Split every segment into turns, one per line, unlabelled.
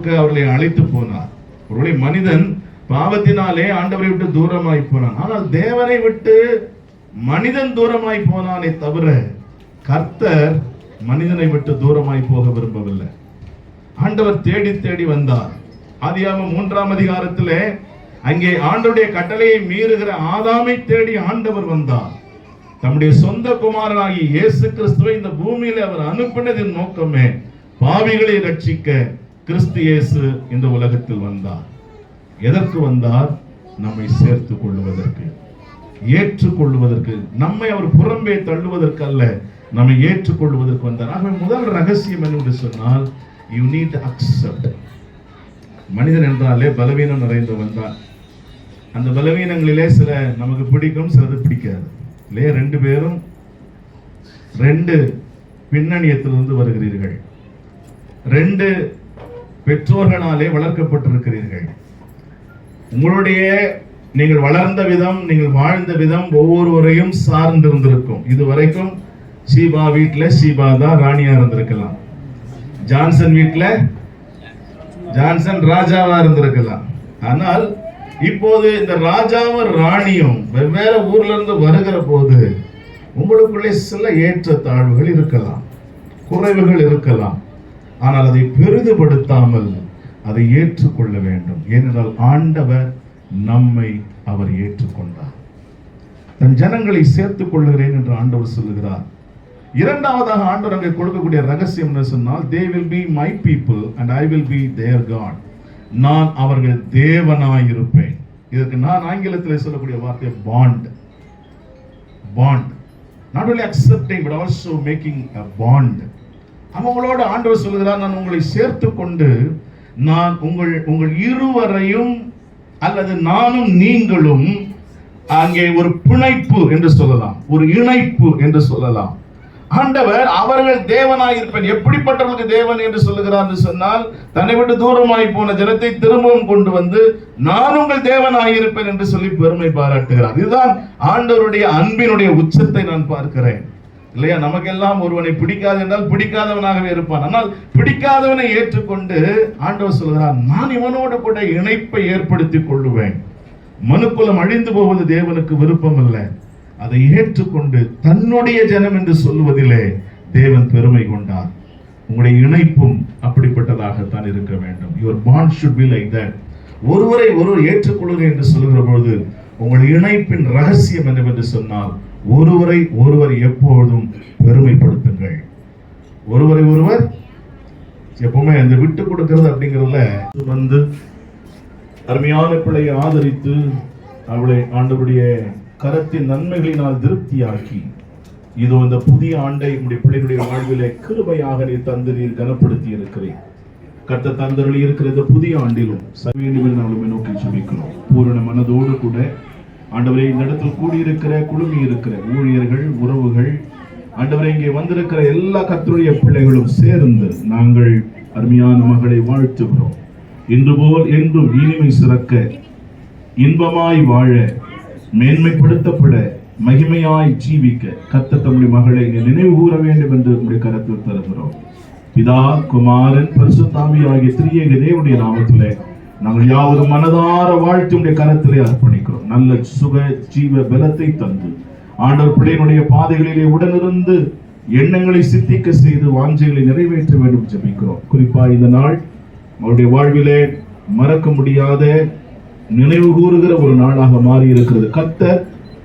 இருக்கு
அவர்களை அழைத்து போனார். ஒருவேளை மனிதன் பாவத்தினாலே ஆண்டவரை விட்டு தூரமாய் போனான். ஆனால் தேவனை விட்டு மனிதன் தூரமாய் போனானே தவிர கர்த்தர் மனிதனை விட்டு தூரமாய் போக விரும்பவில்லை. ஆண்டவர் தேடி தேடி வந்தார். ஆதியாம மூன்றாம் அதிகாரத்திலே அங்கே ஆண்டவருடைய கட்டளையை மீறுகிற ஆதாமை தேடி ஆண்டவர் வந்தார். தம்முடைய சொந்த குமாரனாகி இயேசு கிறிஸ்துவை இந்த பூமியில அவர் அனுப்பினதின் நோக்கமே பாவிகளை ரட்சிக்க கிறிஸ்து இயேசு இந்த உலகத்தில் வந்தார். எதற்கு வந்தார்? நம்மை சேர்த்துக் கொள்வதற்கு ஏற்றுக்கொள்வதற்கு நம்மை அவர் புறம்பே தள்ளுவதற்கு அல்ல நம்மை ஏற்றுக்கொள்வதற்கு வந்தார். ஆகவே முதல் ரகசியம் என்று சொன்னால் யூ நீட் அக்செப்ட் மனிதன் என்றாலே பலவீனம் நிறைந்தவன் தான். அந்த பலவீனங்களிலே சில நமக்கு பிடிக்கும் சிலது பிடிக்காது. இல்லையா? ரெண்டு பேரும் ரெண்டு பின்னணியத்திலிருந்து வருகிறீர்கள். ரெண்டு பெற்றோர்களாலே வளர்க்கப்பட்டிருக்கிறீர்கள். உங்களுடைய நீங்கள் வளர்ந்த விதம் நீங்கள் வாழ்ந்த விதம் ஒவ்வொருவரையும் சார்ந்திருந்திருக்கும். இதுவரைக்கும் ஷீபா வீட்டில் ஷீபா தான் ராணியா இருந்திருக்கலாம். ஜான்சன் வீட்டில் ஜான்சன் ராஜாவா இருந்திருக்கலாம். ஆனால் இப்போது இந்த ராஜாவும் ராணியும் வெவ்வேறு ஊர்ல இருந்து வருகிற போது உங்களுக்குள்ளே சில ஏற்ற தாழ்வுகள் இருக்கலாம் குறைவுகள் இருக்கலாம். ஆனால் அதை பெரிதுபடுத்தாமல் அதை ஏற்றுக்கொள்ள வேண்டும். ஏனென்றால் ஆண்டவர் நம்மை அவர் ஏற்றுக்கொண்டார். தன் ஜனங்களை சேர்த்துக் கொள்கிறேன் என்று ஆண்டவர் சொல்லுகிறார். இரண்டாவதாக ஆண்டவர் அங்கே கொடுக்கக்கூடிய ரகசியம் என்ன சொன்னால் they will be my people and I will be their God நான் அவர்கள் தேவனாயிருப்பேன். இதற்கு நான் ஆங்கிலத்தில் சொல்லக்கூடிய வார்த்தை bond bond not only accepting but also making a bond அவங்களோட ஆண்டவர் சொல்லுகிறார் நான் உங்களை சேர்த்து கொண்டு நான் உங்கள் உங்கள் இருவரையும் அல்லது நானும் நீங்களும் அங்கே ஒரு பிணைப்பு என்று சொல்லலாம். ஒரு இணைப்பு என்று சொல்லலாம். ஆண்டவர் அவர்கள் தேவனாய் இருப்பேன் எப்படிப்பட்டவர்களுக்கு தேவன் என்று சொல்லுகிறார் என்று சொன்னால் தன்னை விட்டு தூரமாய் போன ஜனத்தை திரும்பவும் கொண்டு வந்து நான் உங்கள் தேவனாய் இருப்பேன் என்று சொல்லி பெருமை பாராட்டுகிறார். இதுதான் ஆண்டவருடைய அன்பினுடைய உச்சத்தை நான் பார்க்கிறேன். இல்லையா? நமக்கெல்லாம் ஒருவனை பிடிக்காது என்றால் பிடிக்காதவனாகவே இருப்பான். ஆனால் பிடிக்காதவனை ஏற்றுக்கொண்டு ஆண்டவர் சொல்கிறார் நான் இவனோடு கூட இணைப்பை ஏற்படுத்திக் கொள்ளுவேன். மனுக்குலம் அழிந்து போவது தேவனுக்கு விருப்பம் இல்லை அதை ஏற்றுக்கொண்டு தன்னுடைய ஜனம் என்று சொல்லுவதிலே தேவன் பெருமை கொண்டார். உங்களுடைய இணைப்பும் அப்படிப்பட்டதாகத்தான் இருக்க வேண்டும். Your bond should be like that ஒருவரை ஒருவர் ஏற்றுக்கொள்ளுங்க என்று சொல்கிற பொழுது உங்கள் இணைப்பின் ரகசியம் என்னவென்று சொன்னால் ஒருவரை ஒருவர் எப்பொழுதும் பெருமைப்படுத்துங்கள். ஒருவரை ஒருவர் எப்பவுமே இந்த விட்டு கொடுக்கிறது அப்படிங்கிறதுல வந்து அருமையான பிள்ளையை ஆதரித்து அவளை ஆண்டவருடைய கரத்தின் நன்மைகளினால் திருப்தியாக்கி இதோ இந்த புதிய ஆண்டை உடைய பிள்ளைகளுடைய வாழ்விலே கிருபையாக நீ தந்து நீர் கனப்படுத்தி இருக்கிறேன் கத்த தந்தருளி இருக்கிற இந்த புதிய ஆண்டிலும் சவேண்டுவில் நம்மளுமே நோக்கி சுமிக்கிறோம் பூரண மனதோடு கூட ஆண்டவரே இந்த இடத்தில் கூடியிருக்கிற குழுமி இருக்கிற ஊழியர்கள் உறவுகள் ஆண்டவரை இங்கே வந்திருக்கிற எல்லா கத்தருடைய பிள்ளைகளும் சேர்ந்து நாங்கள் அருமையான மகளை வாழ்த்துகிறோம். இன்று போல் என்றும் இனிமை சிறக்க இன்பமாய் வாழ மேன்மைப்படுத்தப்பட மகிமையாய் ஜீவிக்க கத்த தம்முடைய மகளை நினைவு கூற வேண்டும் என்று உங்களுடைய கருத்தில் தருகிறோம். பிதா குமாரன் பரிசுத்தாமி ஆகிய திரியேக தேவனுடைய நாமத்திலே நாங்கள் யாவரும் மனதார வாழ்த்துடைய கரத்திலே அர்ப்பணிக்கிறோம். நல்ல சுக ஜீவ பலத்தை தந்து ஆண்டவர் பிள்ளையினுடைய பாதைகளிலே உடனிருந்து எண்ணங்களை சித்திக்க செய்து வாஞ்சைகளை நிறைவேற்ற வேண்டும் ஜபிக்கிறோம். குறிப்பா இந்த நாள் அவருடைய வாழ்விலே மறக்க முடியாத நினைவு கூறுகிற ஒரு நாளாக மாறி இருக்கிறது கத்த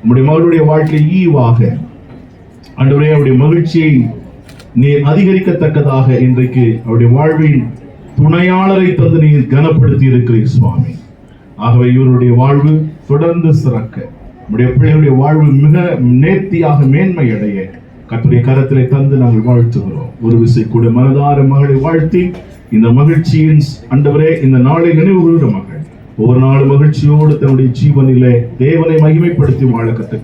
நம்முடைய மகளுடைய வாழ்க்கை ஈவாக அன்றுடைய அவருடைய மகிழ்ச்சியை நீ அதிகரிக்கத்தக்கதாக இன்றைக்கு அவருடைய வாழ்வின் துணையாளரை தந்து நீர் கனப்படுத்தி இருக்கிறீர் சுவாமி. ஆகவே இவருடைய வாழ்வு தொடர்ந்து சிறக்க. நம்முடைய பிள்ளைகளுடைய வாழ்வு மிக நேர்த்தியாக மேன்மை அடைய கத்துடைய கரத்திலே தந்து நாங்கள் வாழ்த்துகிறோம். ஒரு விசை கூட மனதார மகளை வாழ்த்தி இந்த மகிழ்ச்சியின் அண்டவரே இந்த நாளை நினைவு கூறுகிற மகள். ஒவ்வொரு நாள் மகிழ்ச்சியோடு தன்னுடைய ஜீவனிலே தேவனை மகிமைப்படுத்தி வாழ கத்த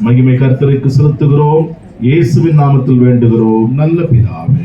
மகிமை கருத்தருக்கு செலுத்துகிறோம். இயேசுவின் நாமத்தில் வேண்டுகிறோம். நல்ல பிதாவே.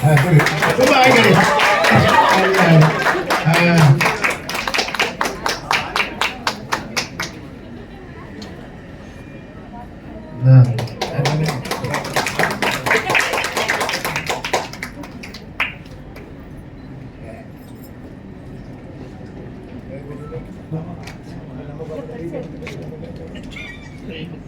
ஆ, சரி. ரொம்ப ஆயிடுச்சு. ஆ. ஆ. கொடுங்க கொடுங்க டீ மட்டும் கொடுத்தா. Thank you.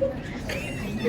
அப்படியே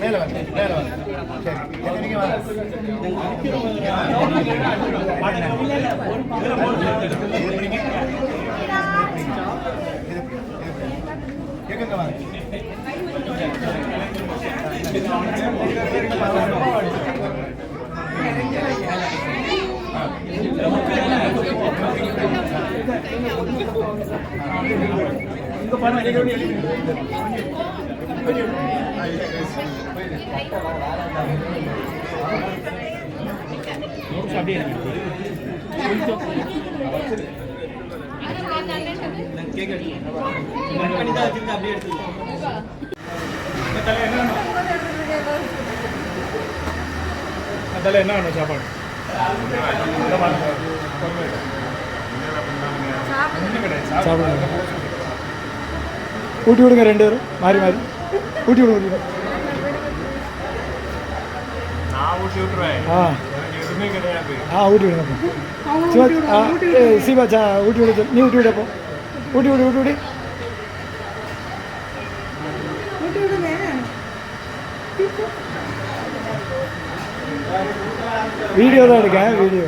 மேல. மேல வாங்க, வாங்க. சரி, வாங்க. இது
அதில் என்ன வேணும் சாப்பாடு. சாப்பிடுங்க ஊட்டி விடுங்க ரெண்டு பேரும். மாறி மாறி. ஊட்டி விடுங்க ஊட்டி
விட்டுருவேன்.
ஆ. ஆ ஊட்டி விடுங்க சிவா ஆ ஏய், சிவா சா ஊட்டி விடு. நீ ஊட்டி விடு அப்போ. ஊட்டி விடு ஊட்டி விடு. வீடியோ தான் எடுக்கேன் வீடியோ.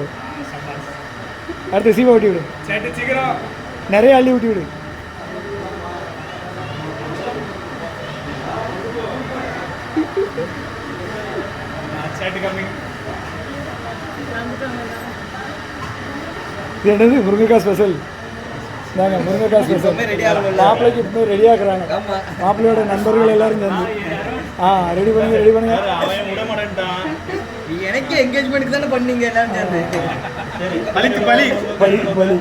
அடுத்து சிவா ஊட்டி விடு. நிறைய அள்ளி ஊட்டி விடு. என்னது? முருங்கைக்காய் ஸ்பெஷல் இந்தாங்க முருங்கைக்காய் ஸ்பெஷல் மாப்பிள்ளைக்கு இப்போ ரெடி ஆக்குறாங்க. மாப்பிள்ளையோட நண்பர்கள் எல்லாரும் சேர்ந்து. ஆ ரெடி பண்ணுங்க ரெடி பண்ணுங்க.
எனக்கே என்கேஜ்மெண்ட்டுக்கு தானே பண்ணீங்க எல்லாரும் சேர்ந்து.
பலிக்கு பலி
பலி பலி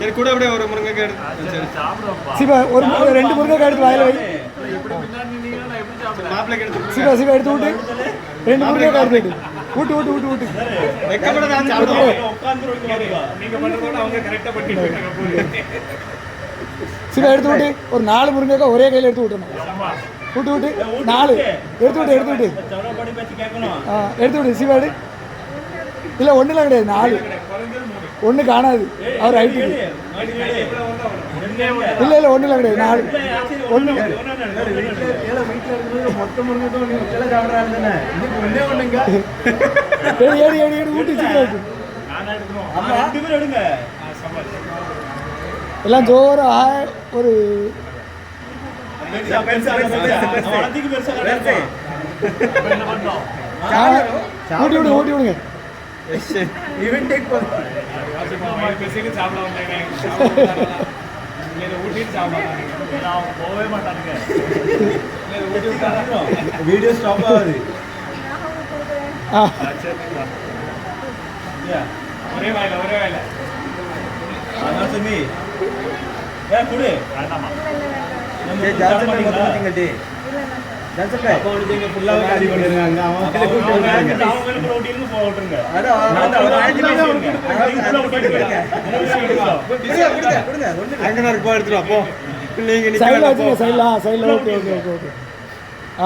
சரி கூட அப்படியே ஒரு முருங்கைக்காய் எடுத்து
சிவா ஒரு ரெண்டு முருங்கைக்காய் எடுத்து வாயில வை.
மாப்பிள்ளைக்கு எடுத்து
சிவா சிவா எடுத்து விட்டு. ரெண்டு முருங்கைக்காய் எடுத்து ஊட்டு ஊட்டு ஊட்டு ஊட்டு விட்டு
வெக்கப்பட நான் சாப்பிடுவோம் நீங்க பண்றதோட அவங்க கரெக்டா பண்ணிட்டு இருக்காங்க
எடுத்து விட்டு ஒரு நாலு முருங்கைக்காய் ஒரே கையில் எடுத்து விட்டணும் விட்டு விட்டு நாலு. எடுத்து விட்டு எடுத்து விட்டு ஆ எடுத்து விட்டு சிவாடு இல்லை ஒன்றுலாம் கிடையாது. நாலு. ஒன்று காணாது. அவர் ஹைட்டுக்கு இல்லை இல்லை ஒன்றுலாம் கிடையாது நாலு ஒன்று ஏடி ஏடி ஏடி ஏடி ஊட்டி சீக்கிரம் எல்லாம் ஜோரா ஒரு ஊட்டி விடு ஊட்டி விடுங்க
இவன் டேக்
பேசிட்டு சாப்பிட
வீடியோ ஸ்டாப் ஆகுது.
ஆ.
ஒரே வாயில ஒரே வாயில.
அதான் சுமி. ஏ குடு.
வேண்டாமா.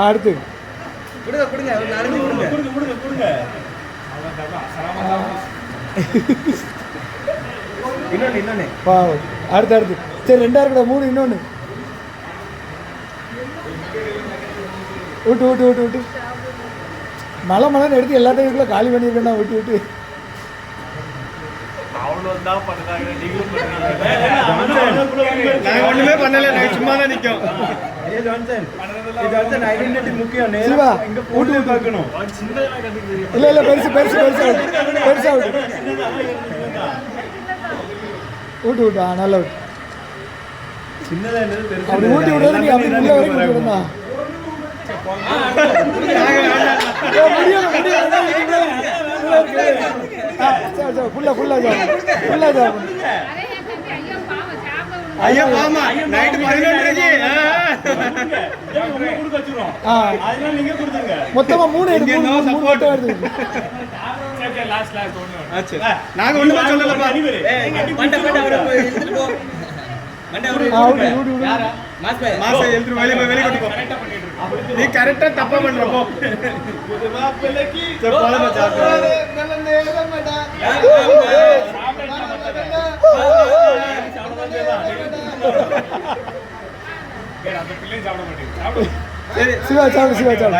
அடுத்து.
கொடுங்க கொடுங்க. கொடுங்க கொடுங்க. கொடுங்க இன்னொன்னு
வா அடுத்து அடுத்து. சரி ரெண்டா இருக்கடா மூணு இன்னொன்று விட்டு விட்டு விட்டு விட்டு மலை மலைன்னு எடுத்து எல்லாத்தையும் இதுக்குள்ள காலி பண்ணியிருக்கேன் விட்டு விட்டு
ஒண்ணுமே பண்ணல நாங்க சும்மா தான் கண்டுக்கிறீங்க
இல்லை இல்லை பெருசு பெருசு பெருசா விட்டு பெருசா விட்டு விட்டு நல்லா விட்டு
சின்னதா
ஊட்டி விடுறது நீ அப்படி உள்ள வரைக்கும் ஊட்டி
ஐயா மாமா நைட்
மொத்தமா மூணு எடுத்து
நாங்க ஒண்ணுமே சொல்லலப்பா மாசம் வெளியே வெளியே கொண்டு நீ கரெக்டா தப்பா பண்ற போ. சரி, போதுமா, சாப்பிடு. அந்த பிள்ளையும் சாப்பிட மாட்டேங்குது. சாப்பிடு.
சிவா சாப்பிடு சிவா சாப்பிடு.